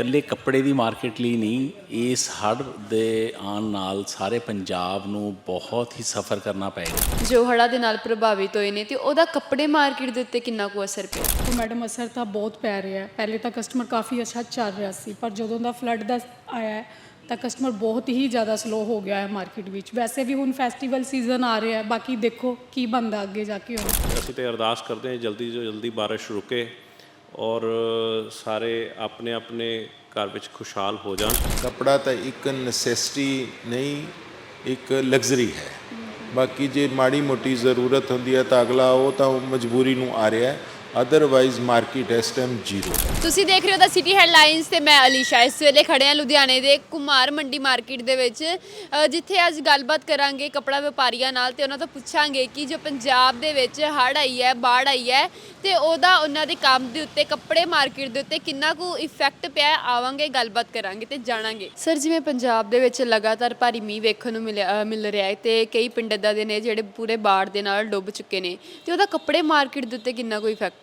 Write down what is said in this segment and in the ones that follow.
ਇਕੱਲੇ ਕੱਪੜੇ ਦੀ ਮਾਰਕੀਟ ਲਈ ਨਹੀਂ ਇਸ ਹੜ੍ਹ ਦੇ ਆਉਣ ਨਾਲ ਸਾਰੇ ਪੰਜਾਬ ਨੂੰ ਬਹੁਤ ਹੀ ਸਫ਼ਰ ਕਰਨਾ ਪਏਗਾ ਜੋ ਹੜ੍ਹਾਂ ਦੇ ਨਾਲ ਪ੍ਰਭਾਵਿਤ ਹੋਏ ਨੇ ਤੇ ਉਹਦਾ ਕੱਪੜੇ ਮਾਰਕੀਟ ਦੇ ਉੱਤੇ ਕਿੰਨਾ ਕੁ ਅਸਰ ਪਿਆ? ਤੇ ਮੈਡਮ ਅਸਰ ਤਾਂ ਬਹੁਤ ਪੈ ਰਿਹਾ ਹੈ। ਪਹਿਲੇ ਤਾਂ ਕਸਟਮਰ ਕਾਫੀ ਅੱਛਾ ਚੱਲ ਰਿਹਾ ਸੀ ਪਰ ਜਦੋਂ ਦਾ ਫਲੱਡ ਦਾ ਆਇਆ ਹੈ, ਤਾਂ ਕਸਟਮਰ ਬਹੁਤ ਹੀ ਜ਼ਿਆਦਾ ਸਲੋ ਹੋ ਗਿਆ ਹੈ ਮਾਰਕੀਟ ਵਿੱਚ। ਵੈਸੇ ਵੀ ਹੁਣ ਫੈਸਟੀਵਲ ਸੀਜ਼ਨ ਆ ਰਿਹਾ ਹੈ ਬਾਕੀ ਦੇਖੋ ਕੀ ਬਣਦਾ ਅੱਗੇ ਜਾ ਕੇ ਹੁਣ। ਅਸੀਂ ਤੇ ਅਰਦਾਸ ਕਰਦੇ ਹਾਂ ਜਲਦੀ ਤੋਂ ਜਲਦੀ ਬਾਰਿਸ਼ ਰੁਕੇ। ਔਰ ਸਾਰੇ ਆਪਣੇ ਆਪਣੇ ਘਰ ਵਿੱਚ ਖੁਸ਼ਹਾਲ ਹੋ ਜਾਣ। ਕਪੜਾ ਤਾਂ ਇੱਕ ਨੈਸੈਸਿਟੀ ਨਹੀਂ ਇੱਕ ਲਗਜ਼ਰੀ ਹੈ। ਬਾਕੀ ਜੇ ਮਾੜੀ ਮੋਟੀ ਜ਼ਰੂਰਤ ਹੁੰਦੀ ਹੈ ਤਾਂ ਅਗਲਾ ਉਹ ਤਾਂ ਉਹ ਮਜਬੂਰੀ ਨੂੰ ਆ ਰਿਹਾ ਹੈ। ਅਦਰਵਾਈਜ਼ ਮਾਰਕੀਟ ਇਸ ਟਾਈਮ ਜ਼ੀਰੋ ਤੁਸੀਂ ਦੇਖ ਰਹੇ ਹੋ ਦਾ ਸਿਟੀ ਹੈਡਲਾਈਨਸ ਤੇ ਮੈਂ ਅਲੀਸ਼ਾ। ਇਸ ਵੇਲੇ ਖੜੇ ਹਾਂ ਲੁਧਿਆਣੇ ਦੇ ਕੁਮਾਰ ਮੰਡੀ ਮਾਰਕੀਟ ਦੇ ਵਿੱਚ। ਅ, ਜਿੱਥੇ ਅੱਜ ਗੱਲਬਾਤ ਕਰਾਂਗੇ ਕਪੜਾ ਵਪਾਰੀਆਂ ਨਾਲ ਤੇ ਉਹਨਾਂ ਤੋਂ ਪੁੱਛਾਂਗੇ ਕਿ ਜੋ ਪੰਜਾਬ ਦੇ ਵਿੱਚ ਹੜ੍ਹ ਆਈ ਹੈ ਬਾੜ ਆਈ ਹੈ ਤੇ ਉਹਦਾ ਉਹਨਾਂ ਦੇ ਕੰਮ ਦੇ ਉੱਤੇ ਕੱਪੜੇ ਮਾਰਕੀਟ ਦੇ ਉੱਤੇ ਕਿੰਨਾ ਕੁ ਇਫੈਕਟ ਪਿਆ ਹੈ, ਆਵਾਂਗੇ ਗੱਲਬਾਤ ਕਰਾਂਗੇ ਤੇ ਜਾਣਾਂਗੇ। ਸਰ ਜਿਵੇਂ ਪੰਜਾਬ ਦੇ ਵਿੱਚ ਲਗਾਤਾਰ ਭਾਰੀ ਮੀਂਹ ਵੇਖਣ ਨੂੰ ਮਿਲਿਆ ਅ, ਮਿਲ ਰਿਹਾ ਹੈ ਤੇ ਕਈ ਪਿੰਡ ਏਦਾਂ ਦੇ ਨੇ ਜਿਹੜੇ ਪੂਰੇ ਬਾੜ ਦੇ ਨਾਲ ਡੁੱਬ ਚੁੱਕੇ ਨੇ ਤੇ ਉਹਦਾ ਕੱਪੜੇ ਮਾਰਕੀਟ ਦੇ ਉੱਤੇ ਕਿੰਨਾ ਕੁ ਇਫੈਕਟ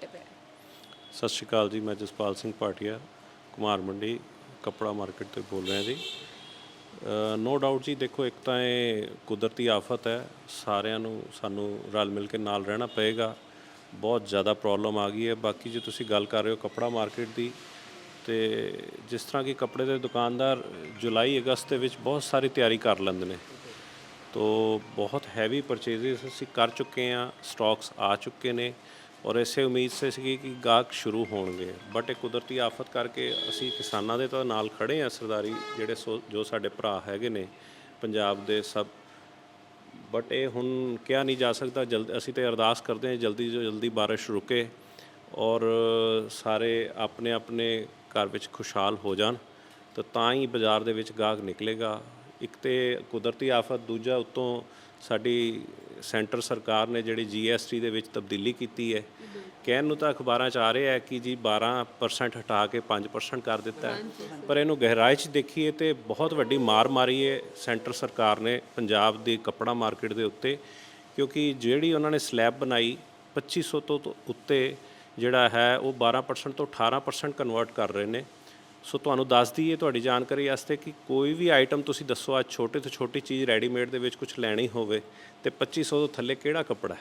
ਸਤਿ ਸ਼੍ਰੀ ਅਕਾਲ ਜੀ, ਮੈਂ ਜਸਪਾਲ ਸਿੰਘ ਪਾਟਿਆ ਕੁਮਾਰ ਮੰਡੀ, ਕੱਪੜਾ ਮਾਰਕੀਟ ਤੋਂ ਬੋਲ ਰਿਹਾ ਜੀ। ਨੋ ਡਾਊਟ ਜੀ, ਦੇਖੋ, ਇੱਕ ਤਾਂ ਇਹ ਕੁਦਰਤੀ ਆਫਤ ਹੈ, ਸਾਰਿਆਂ ਨੂੰ, ਸਾਨੂੰ ਰਲ ਮਿਲ ਕੇ ਨਾਲ ਰਹਿਣਾ ਪਏਗਾ, ਬਹੁਤ ਜ਼ਿਆਦਾ ਪ੍ਰੋਬਲਮ ਆ ਗਈ ਹੈ। ਬਾਕੀ ਜੇ ਤੁਸੀਂ ਗੱਲ ਕਰ ਰਹੇ ਹੋ ਕੱਪੜਾ ਮਾਰਕੀਟ ਦੀ, ਤੇ ਜਿਸ ਤਰ੍ਹਾਂ ਕਿ ਕੱਪੜੇ ਦੇ ਦੁਕਾਨਦਾਰ ਜੁਲਾਈ, ਅਗਸਤ ਦੇ ਵਿੱਚ ਬਹੁਤ ਸਾਰੀ ਤਿਆਰੀ ਕਰ ਲੈਂਦੇ ਨੇ, ਤੋ ਬਹੁਤ ਹੈਵੀ ਪਰਚੇਜ਼ਸ ਅਸੀਂ ਕਰ ਚੁੱਕੇ ਹਾਂ ਸਟਾਕਸ ਆ ਚੁੱਕੇ ਨੇ ਔਰ ਇਸੇ ਉਮੀਦ ਸੇ ਸੀ ਕਿ ਗਾਹਕ ਸ਼ੁਰੂ ਹੋਣਗੇ। ਬਟ ਇਹ ਕੁਦਰਤੀ ਆਫਤ ਕਰਕੇ ਅਸੀਂ ਕਿਸਾਨਾਂ ਦੇ ਤਾਂ ਨਾਲ ਖੜੇ ਹਾਂ, ਸਰਦਾਰੀ ਜਿਹੜੇ ਸੋ- ਜੋ ਸਾਡੇ ਭਰਾ ਹੈਗੇ ਨੇ, ਪੰਜਾਬ ਦੇ ਸਭ। ਬਟ ਇਹ ਹੁਣ ਕਿਹਾ ਨਹੀਂ ਜਾ ਸਕਦਾ, ਜਲਦ, ਅਸੀਂ ਤੇ ਅਰਦਾਸ ਕਰਦੇ ਹਾਂ, ਜਲਦੀ ਤੋਂ ਜਲਦੀ ਬਾਰਿਸ਼ ਰੁਕੇ ਔਰ ਸਾਰੇ ਆਪਣੇ ਆਪਣੇ ਘਰ ਵਿੱਚ ਖੁਸ਼ਹਾਲ ਹੋ ਜਾਣ। ਤਾਂ ਤਾਂ ਹੀ ਬਾਜ਼ਾਰ ਦੇ ਵਿੱਚ ਗਾਹਕ ਨਿਕਲੇਗਾ। ਇੱਕ ਤੇ ਕੁਦਰਤੀ ਆਫਤ, ਦੂਜਾ ਉਤੋਂ ਸਾਡੀ ਸੈਂਟਰ ਸਰਕਾਰ ਨੇ ਜਿਹੜੀ ਜੀਐਸਟੀ ਦੇ ਵਿੱਚ ਤਬਦੀਲੀ ਕੀਤੀ ਹੈ, ਕਹਿਣ ਨੂੰ ਤਾਂ ਅਖਬਾਰਾਂ 'ਚ ਆ ਰਿਹਾ ਹੈ ਕਿ ਜੀ 12% ਹਟਾ ਕੇ 5% ਕਰ ਦਿੱਤਾ ਹੈ। ਪਰ ਇਹਨੂੰ ਗਹਿਰਾਈ 'ਚ ਦੇਖੀਏ ਤੇ ਬਹੁਤ ਵੱਡੀ ਮਾਰ ਮਾਰੀ ਹੈ ਸੈਂਟਰ ਸਰਕਾਰ ਨੇ ਪੰਜਾਬ ਦੀ ਕੱਪੜਾ ਮਾਰਕੀਟ ਦੇ ਉੱਤੇ, ਕਿਉਂਕਿ ਜਿਹੜੀ ਉਹਨਾਂ ਨੇ ਸਲੈਬ ਬਣਾਈ 2500 ਤੋਂ ਤੋਂ ਉੱਤੇ ਜਿਹੜਾ ਹੈ ਉਹ 12% ਤੋਂ 18% ਕਨਵਰਟ ਕਰ ਰਹੇ ਨੇ। ਸੋ ਤੁਹਾਨੂੰ ਦੱਸ ਦਈਏ ਤੁਹਾਡੀ ਜਾਣਕਾਰੀ ਵਾਸਤੇ ਕਿ ਕੋਈ ਵੀ ਆਈਟਮ ਤੁਸੀਂ ਦੱਸੋ ਅੱਜ ਛੋਟੇ ਤੋਂ ਛੋਟੀ ਚੀਜ਼ ਰੈਡੀਮੇਡ ਦੇ ਵਿੱਚ ਕੁਝ ਲੈਣੀ ਹੋਵੇ ਤੇ 2500 ਤੋਂ ਥੱਲੇ ਕਿਹੜਾ ਕੱਪੜਾ ਹੈ?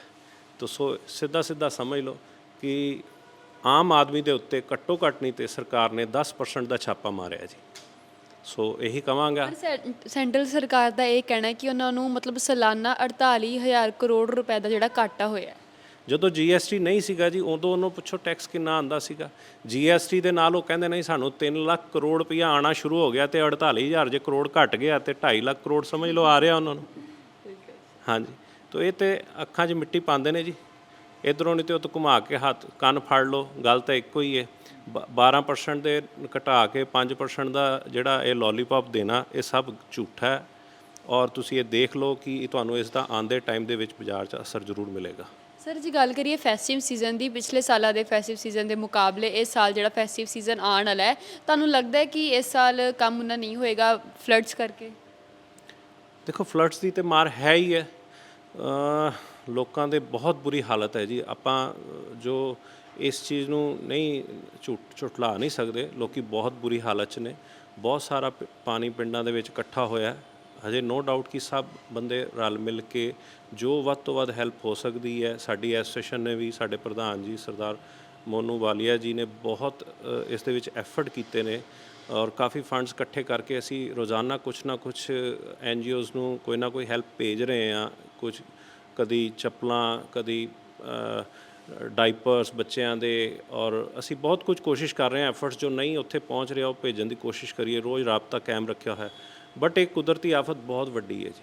ਤਾਂ ਸੋ ਸਿੱਧਾ ਸਿੱਧਾ ਸਮਝ ਲਓ ਕਿ ਆਮ ਆਦਮੀ ਦੇ ਉੱਤੇ ਘੱਟੋ ਘੱਟ ਨਹੀਂ ਤੇ ਸਰਕਾਰ ਨੇ 10% ਦਾ ਛਾਪਾ ਮਾਰਿਆ ਜੀ। ਸੋ ਇਹੀ ਕਵਾਂਗਾ। ਸੈਂਟਰਲ ਸਰਕਾਰ ਦਾ ਇਹ ਕਹਿਣਾ ਹੈ ਕਿ ਉਹਨਾਂ ਨੂੰ ਮਤਲਬ ਸਾਲਾਨਾ 48000 ਕਰੋੜ ਰੁਪਏ ਦਾ ਜਿਹੜਾ ਘਾਟਾ ਹੋਇਆ ਹੈ। ਜਦੋਂ ਜੀਐਸਟੀ ਨਹੀਂ ਸੀਗਾ ਜੀ, ਉਦੋਂ ਉਹਨੂੰ ਪੁੱਛੋ ਟੈਕਸ ਕਿੰਨਾ ਆਂਦਾ ਸੀਗਾ। ਜੀਐਸਟੀ ਦੇ ਨਾਲ ਉਹ ਕਹਿੰਦੇ ਨਹੀਂ, ਸਾਨੂੰ 3 ਲੱਖ ਕਰੋੜ ਰੁਪਇਆ ਆਣਾ ਸ਼ੁਰੂ ਹੋ ਗਿਆ ਤੇ 48000 ਜੇ ਕਰੋੜ ਘਟ ਗਿਆ ਤੇ 2.5 ਲੱਖ ਕਰੋੜ ਸਮਝ ਲਓ ਆ ਰਿਹਾ ਉਹਨਾਂ ਨੂੰ। ਹਾਂਜੀ, ਤਾਂ ਇਹ ਤੇ ਅੱਖਾਂ 'ਚ ਮਿੱਟੀ ਪਾਉਂਦੇ ਨੇ ਜੀ। ਇਧਰੋਂ ਨਹੀਂ ਤੇ ਉਹ ਤੋਂ ਘੁਮਾ ਕੇ ਹੱਥ, ਕੰਨ ਫੜ ਲਓ, ਗੱਲ ਤਾਂ ਇੱਕੋ ਹੀ ਹੈ। ਬ- 12% ਦੇ ਘਟਾ ਕੇ 5% ਦਾ ਜਿਹੜਾ ਇਹ ਲੋਲੀਪੌਪ ਦੇਣਾ, ਇਹ ਸਭ ਝੂਠਾ ਹੈ। ਔਰ ਤੁਸੀਂ ਇਹ ਦੇਖ ਲਓ ਕਿ ਤੁਹਾਨੂੰ ਇਸ ਦਾ ਆਂਦੇ ਟਾਈਮ ਦੇ ਵਿੱਚ ਬਾਜ਼ਾਰ 'ਚ ਅਸਰ ਜ਼ਰੂਰ ਮਿਲੇਗਾ। ਸਰ ਜੀ ਗੱਲ ਕਰੀਏ ਫੈਸਟਿਵ ਸੀਜ਼ਨ ਦੀ, ਪਿਛਲੇ ਸਾਲਾਂ ਦੇ ਫੈਸਟਿਵ ਸੀਜ਼ਨ ਦੇ ਮੁਕਾਬਲੇ ਇਸ ਸਾਲ ਜਿਹੜਾ ਫੈਸਟਿਵ ਸੀਜ਼ਨ ਆਉਣ ਵਾਲਾ ਹੈ, ਤੁਹਾਨੂੰ ਲੱਗਦਾ ਹੈ ਕਿ ਇਸ ਸਾਲ ਕੰਮ ਉਹਨਾਂ ਨਹੀਂ ਹੋਏਗਾ ਫਲੱਡਸ ਕਰਕੇ? ਦੇਖੋ ਫਲੱਡਸ ਦੀ ਤੇ ਮਾਰ ਹੈ ਹੀ ਹੈ। ਲੋਕਾਂ ਦੇ ਬਹੁਤ ਬੁਰੀ ਹਾਲਤ ਹੈ ਜੀ। ਆਪਾਂ ਜੋ ਇਸ ਚੀਜ਼ ਨੂੰ ਨਹੀਂ ਝੂਠ ਝੁਟਲਾ ਨਹੀਂ ਸਕਦੇ, ਲੋਕੀ ਬਹੁਤ ਬੁਰੀ ਹਾਲਤ 'ਚ ਨੇ। ਬਹੁਤ ਸਾਰਾ ਪ- ਪਾਣੀ ਪਿੰਡਾਂ ਦੇ ਵਿੱਚ ਇਕੱਠਾ ਹੋਇਆ। ਹਜੇ ਨੋ ਡਾਊਟ ਕਿ ਸਭ ਬੰਦੇ ਰਲ ਮਿਲ ਕੇ ਜੋ ਵੱਧ ਤੋਂ ਵੱਧ ਹੈਲਪ ਹੋ ਸਕਦੀ ਹੈ। ਸਾਡੀ ਐਸੋਸੀਏਸ਼ਨ ਨੇ ਵੀ ਸਾਡੇ ਪ੍ਰਧਾਨ ਜੀ ਸਰਦਾਰ ਮੋਨੂ ਵਾਲੀਆ ਜੀ ਨੇ ਬਹੁਤ ਇਸ ਦੇ ਵਿੱਚ ਐਫਰਟ ਕੀਤੇ ਨੇ ਔਰ ਕਾਫੀ ਫੰਡਸ ਇਕੱਠੇ ਕਰਕੇ ਅਸੀਂ ਰੋਜ਼ਾਨਾ ਕੁਛ ਨਾ ਕੁਛ ਐਨਜੀਓਜ਼ ਨੂੰ ਕੋਈ ਨਾ ਕੋਈ ਹੈਲਪ ਭੇਜ ਰਹੇ ਹਾਂ। ਕੁਝ ਕਦੀ ਚੱਪਲਾਂ, ਕਦੀ ਡਾਈਪਰਸ ਬੱਚਿਆਂ ਦੇ ਔਰ ਅਸੀਂ ਬਹੁਤ ਕੁਝ ਕੋਸ਼ਿਸ਼ ਕਰ ਰਹੇ ਹਾਂ। ਐਫਰਟਸ ਜੋ ਨਹੀਂ ਉੱਥੇ ਪਹੁੰਚ ਰਿਹਾ ਉਹ ਭੇਜਣ ਦੀ ਕੋਸ਼ਿਸ਼ ਕਰੀਏ। ਰੋਜ਼ ਰਾਬਤਾ ਕਾਇਮ ਰੱਖਿਆ ਹੋਇਆ ਬਟ ਇਹ ਕੁਦਰਤੀ ਆਫਤ ਬਹੁਤ ਵੱਡੀ ਹੈ ਜੀ।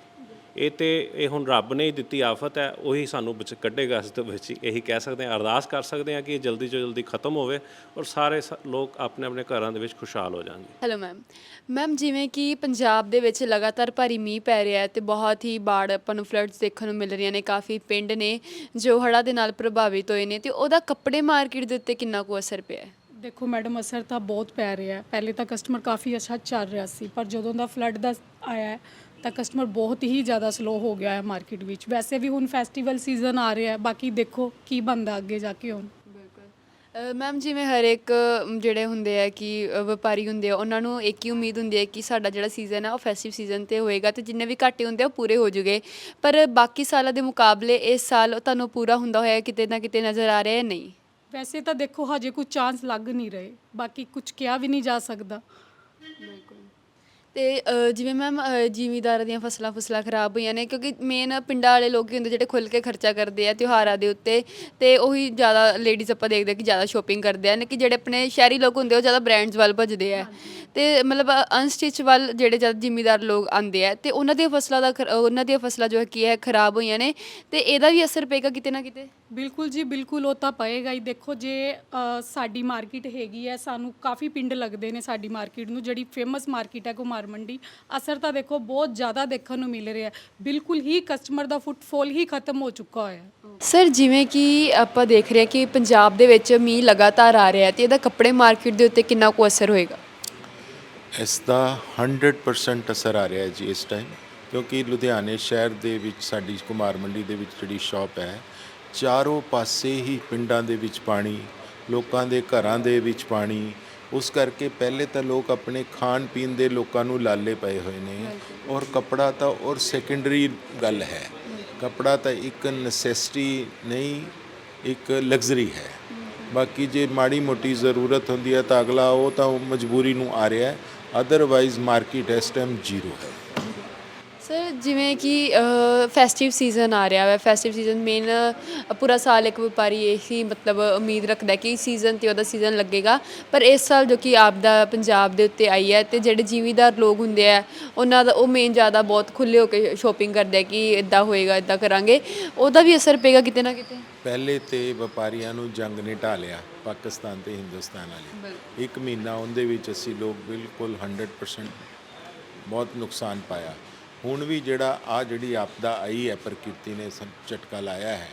ਇਹ ਤੇ ਇਹ ਹੁਣ ਰੱਬ ਨੇ ਹੀ ਦਿੱਤੀ ਆਫਤ ਹੈ, ਉਹੀ ਸਾਨੂੰ ਬਚ ਕੱਢੇਗਾ, ਇਸ ਦੇ ਵਿੱਚ ਇਹੀ ਕਹਿ ਸਕਦੇ ਹਾਂ, ਅਰਦਾਸ ਕਰ ਸਕਦੇ ਹਾਂ ਕਿ ਇਹ ਜਲਦੀ ਤੋਂ ਜਲਦੀ ਖਤਮ ਹੋਵੇ ਔਰ ਸਾਰੇ ਸ- ਲੋਕ ਆਪਣੇ ਆਪਣੇ ਘਰਾਂ ਦੇ ਵਿੱਚ ਖੁਸ਼ਹਾਲ ਹੋ ਜਾਣਗੇ ਹੈਲੋ ਮੈਮ ਮੈਮ ਜਿਵੇਂ ਕਿ ਪੰਜਾਬ ਦੇ ਵਿੱਚ ਲਗਾਤਾਰ ਭਾਰੀ ਮੀਂਹ ਪੈ ਰਿਹਾ ਹੈ ਤੇ ਬਹੁਤ ਹੀ ਬਾੜ ਆਪਾਂ ਨੂੰ ਫਲੱਡਸ ਦੇਖਣ ਨੂੰ ਮਿਲ ਰਹੀਆਂ ਨੇ, ਕਾਫੀ ਪਿੰਡ ਨੇ ਜੋ ਹੜ੍ਹਾਂ ਦੇ ਨਾਲ ਪ੍ਰਭਾਵਿਤ ਹੋਏ ਨੇ ਤੇ ਉਹਦਾ ਕੱਪੜੇ ਮਾਰਕੀਟ ਦੇ ਉੱਤੇ ਕਿੰਨਾ ਕੁ ਅਸਰ ਪਿਆ ਹੈ? ਦੇਖੋ ਮੈਡਮ ਅਸਰ ਤਾਂ ਬਹੁਤ ਪੈ ਰਿਹਾ ਹੈ। ਪਹਿਲੇ ਤਾਂ ਕਸਟਮਰ ਕਾਫੀ ਅੱਛਾ ਚੱਲ ਰਿਹਾ ਸੀ ਪਰ ਜਦੋਂ ਦਾ ਫਲੱਡ ਦਾ ਆਇਆ ਹੈ, ਤਾਂ ਕਸਟਮਰ ਬਹੁਤ ਹੀ ਜ਼ਿਆਦਾ ਸਲੋ ਹੋ ਗਿਆ ਹੈ ਮਾਰਕੀਟ ਵਿੱਚ। ਵੈਸੇ ਵੀ ਹੁਣ ਫੈਸਟੀਵਲ ਸੀਜ਼ਨ ਆ ਰਿਹਾ ਹੈ ਬਾਕੀ ਦੇਖੋ ਕੀ ਬਣਦਾ ਅੱਗੇ ਜਾ ਕੇ ਹੁਣ। ਬਿਲਕੁਲ। ਮੈਮ ਜਿਵੇਂ ਹਰ ਇੱਕ ਅਮ, ਜਿਹੜੇ ਹੁੰਦੇ ਆ ਕਿ ਅ, ਵਪਾਰੀ ਹੁੰਦੇ ਆ ਉਹਨਾਂ ਨੂੰ ਇੱਕ ਹੀ ਉਮੀਦ ਹੁੰਦੀ ਹੈ ਕਿ ਸਾਡਾ ਜਿਹੜਾ ਸੀਜ਼ਨ ਆ ਉਹ ਫੈਸਟਿਵ ਸੀਜ਼ਨ ਤੇ ਹੋਏਗਾ ਤੇ ਜਿੰਨੇ ਵੀ ਘਾਟੇ ਹੁੰਦੇ ਆ ਉਹ ਪੂਰੇ ਹੋ ਜੂਗੇ। ਪਰ ਬਾਕੀ ਸਾਲਾਂ ਦੇ ਮੁਕਾਬਲੇ ਇਸ ਸਾਲ ਤੁਹਾਨੂੰ ਪੂਰਾ ਹੁੰਦਾ ਹੋਇਆ ਕਿਤੇ ਨਾ ਕਿਤੇ ਨਜ਼ਰ ਆ ਰਿਹਾ ਹੈ ਨਹੀਂ? ਵੈਸੇ ਤਾਂ ਦੇਖੋ ਹਜੇ ਕੁਝ ਚਾਂਸ ਲੱਗ ਨਹੀਂ ਰਹੇ। ਬਾਕੀ ਕੁਝ ਕਿਹਾ ਵੀ ਨਹੀਂ ਜਾ ਸਕਦਾ। ਤੇ ਅ, ਜਿਵੇਂ ਮੈਮ ਜ਼ਿਮੀਦਾਰਾਂ ਦੀਆਂ ਫਸਲਾਂ ਫਸਲਾਂ ਖਰਾਬ ਹੋਈਆਂ ਨੇ ਕਿਉਂਕਿ ਮੇਨ ਪਿੰਡਾਂ ਵਾਲੇ ਲੋਕ ਹੀ ਹੁੰਦੇ ਜਿਹੜੇ ਖੁੱਲ ਕੇ ਖਰਚਾ ਕਰਦੇ ਆ ਤਿਉਹਾਰਾਂ ਦੇ ਉੱਤੇ ਤੇ ਉਹੀ ਜ਼ਿਆਦਾ ਲੇਡੀਜ਼ ਆਪਾਂ ਦੇਖਦੇ ਆ ਕਿ ਜ਼ਿਆਦਾ ਸ਼ੋਪਿੰਗ ਕਰਦੇ ਆ ਕਿ ਜਿਹੜੇ ਆਪਣੇ ਸ਼ਹਿਰੀ ਲੋਕ ਹੁੰਦੇ ਆ, ਉਹ ਜ਼ਿਆਦਾ ਬ੍ਰਾਂਡਸ ਵੱਲ ਭੱਜਦੇ ਆ। ਤੇ ਮਤਲਬ ਅਨਸਟਿਚ ਵੱਲ ਜਿਹੜੇ ਜ਼ਿਆਦਾ ਜ਼ਿਮੀਦਾਰ ਲੋਕ ਆਉਂਦੇ ਆ ਤੇ ਉਹਨਾਂ ਦੀਆਂ ਫਸਲਾਂ ਦਾ ਖਰ- ਉਹਨਾਂ ਦੀਆਂ ਫਸਲਾਂ ਜੋ ਹੈ ਕੀ ਹੈ ਖਰਾਬ ਹੋਈਆਂ ਨੇ ਤੇ ਇਹਦਾ ਵੀ ਅਸਰ ਪਏਗਾ ਕਿਤੇ ਨਾ ਕਿਤੇ? ਬਿਲਕੁਲ ਜੀ ਬਿਲਕੁਲ ਉਹ ਤਾਂ ਪਏਗਾ ਹੀ। ਦੇਖੋ ਜੇ ਅ, ਸਾਡੀ ਮਾਰਕੀਟ ਹੈਗੀ ਹੈ ਸਾਨੂੰ ਕਾਫੀ ਪਿੰਡ ਲੱਗਦੇ ਨੇ ਸਾਡੀ ਮਾਰਕੀਟ ਨੂੰ ਜਿਹੜੀ ਫੇਮਸ ਮਾਰਕੀਟ ਹੈ ਕੁਮਾਰ ਮੰਡੀ ਅਸਰ ਤਾਂ ਦੇਖੋ ਬਹੁਤ ਜ਼ਿਆਦਾ ਦੇਖਣ ਨੂੰ ਮਿਲ ਰਿਹਾ ਹੈ। ਬਿਲਕੁਲ ਹੀ ਕਸਟਮਰ ਦਾ ਫੁੱਟਫਾਲ ਹੀ ਖਤਮ ਹੋ ਚੁੱਕਾ ਹੋਇਆ ਹੈ। ਸਰ ਜਿਵੇਂ ਕਿ ਆਪਾਂ ਦੇਖ ਰਹੇ ਹਾਂ ਕਿ ਪੰਜਾਬ ਦੇ ਵਿੱਚ ਮੀਂਹ ਲਗਾਤਾਰ ਆ ਰਿਹਾ ਹੈ ਤੇ ਇਹਦਾ ਕੱਪੜੇ ਮਾਰਕੀਟ ਦੇ ਉੱਤੇ ਕਿੰਨਾ ਕੁ ਅਸਰ ਹੋਏਗਾ? ਇਸ ਦਾ 100% ਅਸਰ ਆ ਰਿਹਾ ਹੈ ਜੀ ਇਸ ਟਾਈਮ ਕਿਉਂਕਿ ਲੁਧਿਆਣੇ ਸ਼ਹਿਰ ਦੇ ਵਿੱਚ ਸਾਡੀ ਕੁਮਾਰ ਮੰਡੀ ਦੇ ਵਿੱਚ ਜਿਹੜੀ ਸ਼ਾਪ ਹੈ ਚਾਰੋਂ ਪਾਸੇ ਹੀ ਪਿੰਡਾਂ ਦੇ ਵਿੱਚ ਪਾਣੀ ਲੋਕਾਂ ਦੇ ਘਰਾਂ ਦੇ ਵਿੱਚ ਪਾਣੀ। ਉਸ ਕਰਕੇ ਪਹਿਲੇ ਤਾਂ ਲੋਕ ਆਪਣੇ ਖਾਣ ਪੀਣ ਦੇ ਲੋਕਾਂ ਨੂੰ ਲਾਲੇ ਪਏ ਹੋਏ ਨੇ। ਔਰ ਕਪੜਾ ਤਾਂ ਔਰ ਸੈਕੰਡਰੀ ਗੱਲ ਹੈ। ਕਪੜਾ ਤਾਂ ਇੱਕ ਨੈਸੈਸਿਟੀ ਨਹੀਂ ਇੱਕ ਲਗਜ਼ਰੀ ਹੈ। ਬਾਕੀ ਜੇ ਮਾੜੀ ਮੋਟੀ ਜ਼ਰੂਰਤ ਹੁੰਦੀ ਹੈ ਤਾਂ ਅਗਲਾ ਉਹ ਤਾਂ ਮਜਬੂਰੀ ਨੂੰ ਆ ਰਿਹਾ ਹੈ। ਅਦਰਵਾਈਜ਼ ਮਾਰਕੀਟ ਇਸ ਟਾਈਮ ਜ਼ੀਰੋ ਹੈ। ਸਰ ਜਿਵੇਂ ਕਿ ਫੈਸਟਿਵ ਸੀਜ਼ਨ ਆ ਰਿਹਾ ਹੈ ਫੈਸਟਿਵ ਸੀਜ਼ਨ ਮੇਨ ਪੂਰਾ ਸਾਲ ਇੱਕ ਵਪਾਰੀ ਇਹੀ ਮਤਲਬ ਉਮੀਦ ਰੱਖਦਾ ਕਿ ਸੀਜ਼ਨ ਤੇ ਉਹਦਾ ਸੀਜ਼ਨ ਲੱਗੇਗਾ। ਪਰ ਇਸ ਸਾਲ ਜੋ ਕਿ ਆਪ ਦਾ ਪੰਜਾਬ ਦੇ ਉੱਤੇ ਆਈ ਹੈ ਤੇ ਜਿਹੜੇ ਜ਼ਿਮੀਦਾਰ ਲੋਕ ਹੁੰਦੇ ਆ ਉਹਨਾਂ ਦਾ ਉਹ ਮੇਨ ਜ਼ਿਆਦਾ ਬਹੁਤ ਖੁੱਲੇ ਹੋ ਕੇ ਸ਼ੋਪਿੰਗ ਕਰਦੇ ਆ ਕਿ ਇਦਾਂ ਹੋਏਗਾ ਇਦਾਂ ਕਰਾਂਗੇ। ਉਹਦਾ ਵੀ ਅਸਰ ਪਏਗਾ ਕਿਤੇ ਨਾ ਕਿਤੇ। ਪਹਿਲੇ ਤੇ ਵਪਾਰੀਆਂ ਨੂੰ ਜੰਗ ਨੇ ਢਾ ਲਿਆ ਪਾਕਿਸਤਾਨ ਤੇ ਹਿੰਦੁਸਤਾਨ ਵਾਲੀ। ਇੱਕ ਮਹੀਨਾ ਉਹਦੇ ਵਿੱਚ ਅਸੀਂ ਲੋਕ ਬਿਲਕੁਲ 100% ਬਹੁਤ ਨੁਕਸਾਨ ਪਾਇਆ। ਹੁਣ ਵੀ ਜਿਹੜਾ ਆ ਜਿਹੜੀ ਆਪਦਾ ਆਈ ਹੈ ਪ੍ਰਕਿਰਤੀ ਨੇ ਝਟਕਾ ਲਾਇਆ ਹੈ।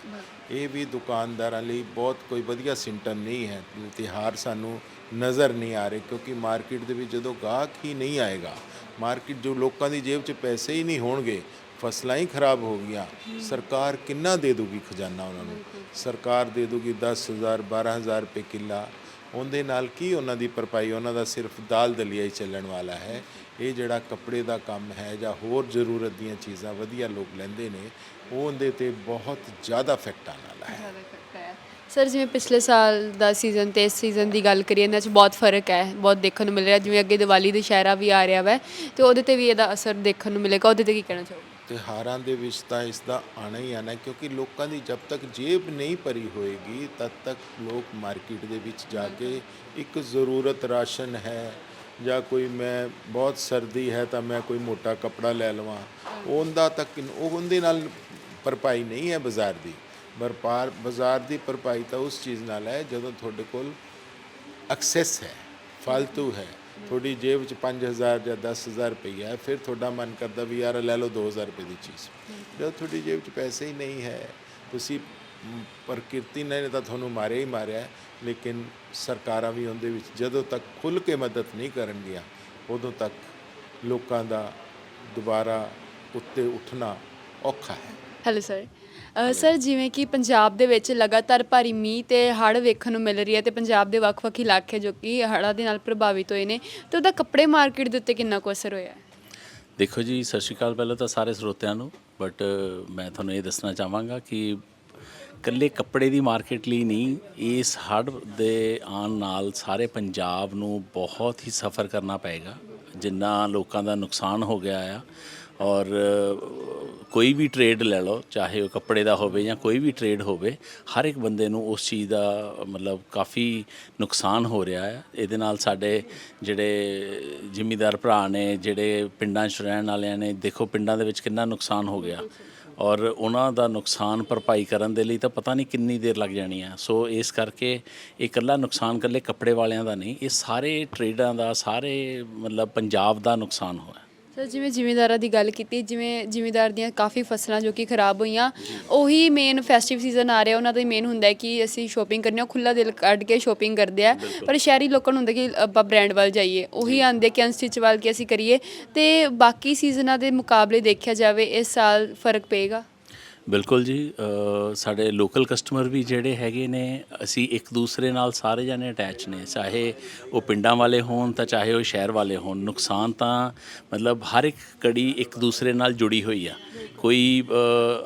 ਇਹ ਵੀ ਦੁਕਾਨਦਾਰਾਂ ਲਈ ਬਹੁਤ ਕੋਈ ਵਧੀਆ ਸਿੰਟਮ ਨਹੀਂ ਹੈ। ਤਿਉਹਾਰ ਸਾਨੂੰ ਨਜ਼ਰ ਨਹੀਂ ਆ ਰਹੇ ਕਿਉਂਕਿ ਮਾਰਕੀਟ ਦੇ ਵਿੱਚ ਜਦੋਂ ਗਾਹਕ ਹੀ ਨਹੀਂ ਆਏਗਾ ਮਾਰਕੀਟ ਜੋ ਲੋਕਾਂ ਦੀ ਜੇਬ 'ਚ ਪੈਸੇ ਹੀ ਨਹੀਂ ਹੋਣਗੇ ਫਸਲਾਂ ਹੀ ਖਰਾਬ ਹੋ ਗਈਆਂ। ਸਰਕਾਰ ਕਿੰਨਾ ਦੇ ਦੂਗੀ ਖਜ਼ਾਨਾ ਉਹਨਾਂ ਨੂੰ? ਸਰਕਾਰ ਦੇ ਦੂਗੀ 10000 12000 ਰੁਪਏ ਕਿੱਲਾ। ਉਹਦੇ ਨਾਲ ਕੀ ਉਹਨਾਂ ਦੀ ਭਰਪਾਈ, ਉਹਨਾਂ ਦਾ ਸਿਰਫ ਦਾਲ ਦਲੀਆ ਹੀ ਚੱਲਣ ਵਾਲਾ ਹੈ। ਇਹ ਜਿਹੜਾ ਕੱਪੜੇ ਦਾ ਕੰਮ ਹੈ ਜਾਂ ਹੋਰ ਜ਼ਰੂਰਤ ਦੀਆਂ ਚੀਜ਼ਾਂ ਵਧੀਆ ਲੋਕ ਲੈਂਦੇ ਨੇ, ਉਹ ਉਹਦੇ ਤੇ ਬਹੁਤ ਜ਼ਿਆਦਾ ਇਫੈਕਟ ਆਉਣ ਵਾਲਾ ਹੈ। ਸਰ ਜਿਵੇਂ ਪਿਛਲੇ ਸਾਲ ਦਾ ਸੀਜ਼ਨ ਤੇ ਇਸ ਸੀਜ਼ਨ ਦੀ ਗੱਲ ਕਰੀਏ, ਇਹਨਾਂ 'ਚ ਬਹੁਤ ਫ਼ਰਕ ਹੈ, ਬਹੁਤ ਦੇਖਣ ਨੂੰ ਮਿਲ ਰਿਹਾ। ਜਿਵੇਂ ਅੱਗੇ ਦੀਵਾਲੀ ਦੁਸ਼ਹਿਰਾ ਵੀ ਆ ਰਿਹਾ ਵੈ, ਤੇ ਉਹਦੇ ਤੇ ਵੀ ਇਹਦਾ ਅਸਰ ਦੇਖਣ ਨੂੰ ਮਿਲੇਗਾ। ਉਹਦੇ ਤੇ ਕੀ ਕਹਿਣਾ ਚਾਹੋਗੇ? ਤਿਉਹਾਰਾਂ ਦੇ ਵਿੱਚ ਤਾਂ ਇਸ ਦਾ ਆਣਾ ਹੀ ਆਣਾ ਕਿਉਂਕਿ ਲੋਕਾਂ ਦੀ ਜਦ ਤੱਕ ਜੇਬ ਨਹੀਂ ਭਰੀ ਹੋਏਗੀ, ਤਦ ਤੱਕ ਲੋਕ ਮਾਰਕੀਟ ਦੇ ਵਿੱਚ ਜਾ ਕੇ ਇੱਕ ਜ਼ਰੂਰਤ ਰਾਸ਼ਨ ਹੈ ਜਾਂ ਕੋਈ ਮੈਂ ਬਹੁਤ ਸਰਦੀ ਹੈ ਤਾਂ ਮੈਂ ਕੋਈ ਮੋਟਾ ਕੱਪੜਾ ਲੈ ਲਵਾਂ। ਉਹਦਾ ਤੱਕ ਉਹ ਉਹਦੇ ਨਾਲ ਭਰਪਾਈ ਨਹੀਂ ਹੈ ਬਾਜ਼ਾਰ ਦੀ। ਵਪਾਰ ਬਾਜ਼ਾਰ ਦੀ ਭਰਪਾਈ ਤਾਂ ਉਸ ਚੀਜ਼ ਨਾਲ ਹੈ ਜਦੋਂ ਤੁਹਾਡੇ ਕੋਲ ਐਕਸੈਸ ਹੈ ਫालतू ਹੈ। ਤੁਹਾਡੀ ਜੇਬ 'ਚ 5000 ਜਾਂ 10000 ਰੁਪਈਆ ਹੈ ਫਿਰ ਤੁਹਾਡਾ ਮਨ ਕਰਦਾ ਵੀ ਯਾਰ ਲੈ ਲਓ 2000 ਰੁਪਏ ਦੀ ਚੀਜ਼। ਜਦੋਂ ਤੁਹਾਡੀ ਜੇਬ 'ਚ ਪੈਸੇ ਹੀ ਨਹੀਂ ਹੈ ਤੁਸੀਂ ਪ੍ਰਕਿਰਤੀ ਨੇ ਤਾਂ ਤੁਹਾਨੂੰ ਮਾਰਿਆ ਹੀ ਮਾਰਿਆ ਲੇਕਿਨ ਸਰਕਾਰਾਂ ਵੀ ਉਹਦੇ ਵਿੱਚ ਜਦੋਂ ਤੱਕ ਖੁੱਲ ਕੇ ਮਦਦ ਨਹੀਂ ਕਰਨਗੀਆਂ ਉਦੋਂ ਤੱਕ ਲੋਕਾਂ ਦਾ ਦੁਬਾਰਾ ਉੱਤੇ ਉੱਠਣਾ ਔਖਾ ਹੈ। ਹੈਲੋ ਸਰ ਸਰ, ਜਿਵੇਂ ਕਿ ਪੰਜਾਬ ਦੇ ਵਿੱਚ ਲਗਾਤਾਰ ਭਾਰੀ ਮੀਂਹ ਤੇ ਹੜ੍ਹ ਵੇਖਣ ਨੂੰ ਮਿਲ ਰਹੀ ਹੈ ਤੇ ਪੰਜਾਬ ਦੇ ਵੱਖ-ਵੱਖ ਇਲਾਕੇ ਜੋ ਕਿ ਹੜ੍ਹਾਂ ਦੇ ਨਾਲ ਪ੍ਰਭਾਵਿਤ ਹੋਏ ਨੇ, ਤੇ ਉਹਦਾ ਕੱਪੜੇ ਮਾਰਕੀਟ ਦੇ ਉੱਤੇ ਕਿੰਨਾ ਕੁ ਅਸਰ ਹੋਇਆ ਦੇਖੋ ਜੀ, ਸਤਿ ਸ਼੍ਰੀ ਅਕਾਲ ਪਹਿਲਾਂ ਤਾਂ ਸਾਰੇ ਸਰੋਤਿਆਂ ਨੂੰ ਬਟ ਮੈਂ ਤੁਹਾਨੂੰ ਇਹ ਦੱਸਣਾ ਚਾਹਾਂਗਾ ਕਿ ਇਕੱਲੇ ਕੱਪੜੇ ਦੀ ਮਾਰਕੀਟ ਲਈ ਨਹੀਂ, ਇਸ ਹੜ੍ਹ ਦੇ ਆਉਣ ਨਾਲ ਸਾਰੇ ਪੰਜਾਬ ਨੂੰ ਬਹੁਤ ਹੀ ਸਫਰ ਕਰਨਾ ਪਏਗਾ, ਜਿੰਨਾ ਲੋਕਾਂ ਦਾ ਨੁਕਸਾਨ ਹੋ ਗਿਆ ਆ ਔਰ ਕੋਈ ਵੀ ਟ੍ਰੇਡ ਲੈ ਲਓ, ਚਾਹੇ ਉਹ ਕੱਪੜੇ ਦਾ ਹੋਵੇ ਜਾਂ ਕੋਈ ਵੀ ਟ੍ਰੇਡ ਹੋਵੇ, ਹਰ ਇੱਕ ਬੰਦੇ ਨੂੰ ਉਸ ਚੀਜ਼ ਦਾ, ਮਤਲਬ ਕਾਫੀ ਨੁਕਸਾਨ ਹੋ ਰਿਹਾ ਹੈ। ਇਹਦੇ ਨਾਲ ਸਾਡੇ ਜਿਹੜੇ ਜ਼ਿਮੀਦਾਰ ਭਰਾ ਨੇ, ਜਿਹੜੇ ਪਿੰਡਾਂ 'ਚ ਰਹਿਣ ਵਾਲਿਆਂ ਨੇ, ਦੇਖੋ ਪਿੰਡਾਂ ਦੇ ਵਿੱਚ ਕਿੰਨਾ ਨੁਕਸਾਨ ਹੋ ਗਿਆ। ਔਰ ਉਹਨਾਂ ਦਾ ਨੁਕਸਾਨ ਭਰਪਾਈ ਕਰਨ ਦੇ ਲਈ ਤਾਂ ਪਤਾ ਨਹੀਂ ਕਿੰਨੀ ਦੇਰ ਲੱਗ ਜਾਣੀ ਆ ਸੋ ਇਸ ਕਰਕੇ ਇਹ ਇਕੱਲਾ ਨੁਕਸਾਨ ਇਕੱਲੇ ਕੱਪੜੇ ਵਾਲਿਆਂ ਦਾ ਨਹੀਂ, ਇਹ ਸਾਰੇ ਟ੍ਰੇਡਾਂ ਦਾ, ਸਾਰੇ ਮਤਲਬ ਪੰਜਾਬ ਦਾ ਨੁਕਸਾਨ ਹੋਇਆ। ਸਰ ਜਿਵੇਂ ਜ਼ਿਮੀਂਦਾਰਾਂ ਦੀ ਗੱਲ ਕੀਤੀ ਜਿਵੇਂ ਜ਼ਿਮੀਂਦਾਰ ਦੀਆਂ ਕਾਫੀ ਫਸਲਾਂ ਜੋ ਕਿ ਖਰਾਬ ਹੋਈਆਂ ਉਹੀ ਮੇਨ ਫੈਸਟਿਵ ਸੀਜ਼ਨ ਆ ਰਿਹਾ ਉਹਨਾਂ ਦਾ ਮੇਨ ਹੁੰਦਾ ਹੈ ਕਿ ਅਸੀਂ ਸ਼ੋਪਿੰਗ ਕਰਨੀ ਆ ਖੁੱਲਾ ਦਿਲ ਕੱਢ ਕੇ ਸ਼ੋਪਿੰਗ ਕਰਦੇ ਆ ਪਰ ਸ਼ਹਿਰੀ ਲੋਕਾਂ ਨੂੰ ਹੁੰਦਾ ਕਿ ਆਪਾਂ ਬ੍ਰਾਂਡ ਵੱਲ ਜਾਈਏ ਉਹੀ ਆਂਦੇ ਕਿ ਅਨਸਟਿਚ ਵੱਲ ਕਿ ਅਸੀਂ ਕਰੀਏ ਤੇ ਬਾਕੀ ਸੀਜ਼ਨਾਂ ਦੇ ਮੁਕਾਬਲੇ ਦੇਖਿਆ ਜਾਵੇ ਇਸ ਸਾਲ ਫ਼ਰਕ ਪਏਗਾ? ਬਿਲਕੁਲ ਜੀ ਸਾਡੇ ਲੋਕਲ ਕਸਟਮਰ ਵੀ ਜਿਹੜੇ ਹੈਗੇ ਨੇ, ਅਸੀਂ ਇੱਕ ਦੂਸਰੇ ਨਾਲ ਸਾਰੇ ਜਾਣੇ ਅਟੈਚ ਨੇ। ਚਾਹੇ ਉਹ ਪਿੰਡਾਂ ਵਾਲੇ ਹੋਣ ਤਾਂ ਚਾਹੇ ਉਹ ਸ਼ਹਿਰ ਵਾਲੇ ਹੋਣ, ਨੁਕਸਾਨ ਤਾਂ ਮਤਲਬ ਹਰ ਇੱਕ ਕੜੀ ਇੱਕ ਦੂਸਰੇ ਨਾਲ ਜੁੜੀ ਹੋਈ ਆ। ਕੋਈ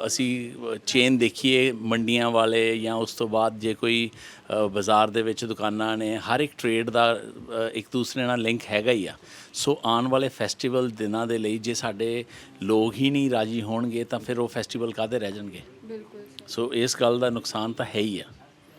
ਅਸੀਂ ਚੇਨ ਦੇਖੀਏ ਮੰਡੀਆਂ ਵਾਲੇ ਜਾਂ ਉਸ ਤੋਂ ਬਾਅਦ ਜੇ ਕੋਈ ਬਾਜ਼ਾਰ ਦੇ ਵਿੱਚ ਦੁਕਾਨਾਂ ਨੇ ਹਰ ਇੱਕ ਟ੍ਰੇਡ ਦਾ ਇੱਕ ਦੂਸਰੇ ਨਾਲ ਲਿੰਕ ਹੈਗਾ ਹੀ ਆ। ਸੋ ਆਉਣ ਵਾਲੇ ਫੈਸਟੀਵਲ ਦਿਨਾਂ ਦੇ ਲਈ ਜੇ ਸਾਡੇ ਲੋਕ ਹੀ ਨਹੀਂ ਰਾਜੀ ਹੋਣਗੇ ਤਾਂ ਫਿਰ ਉਹ ਫੈਸਟੀਵਲ ਕਾਹਦੇ ਰਹਿ ਜਾਣਗੇ? ਬਿਲਕੁਲ ਸੋ ਇਸ ਗੱਲ ਦਾ ਨੁਕਸਾਨ ਤਾਂ ਹੈ ਹੀ ਆ।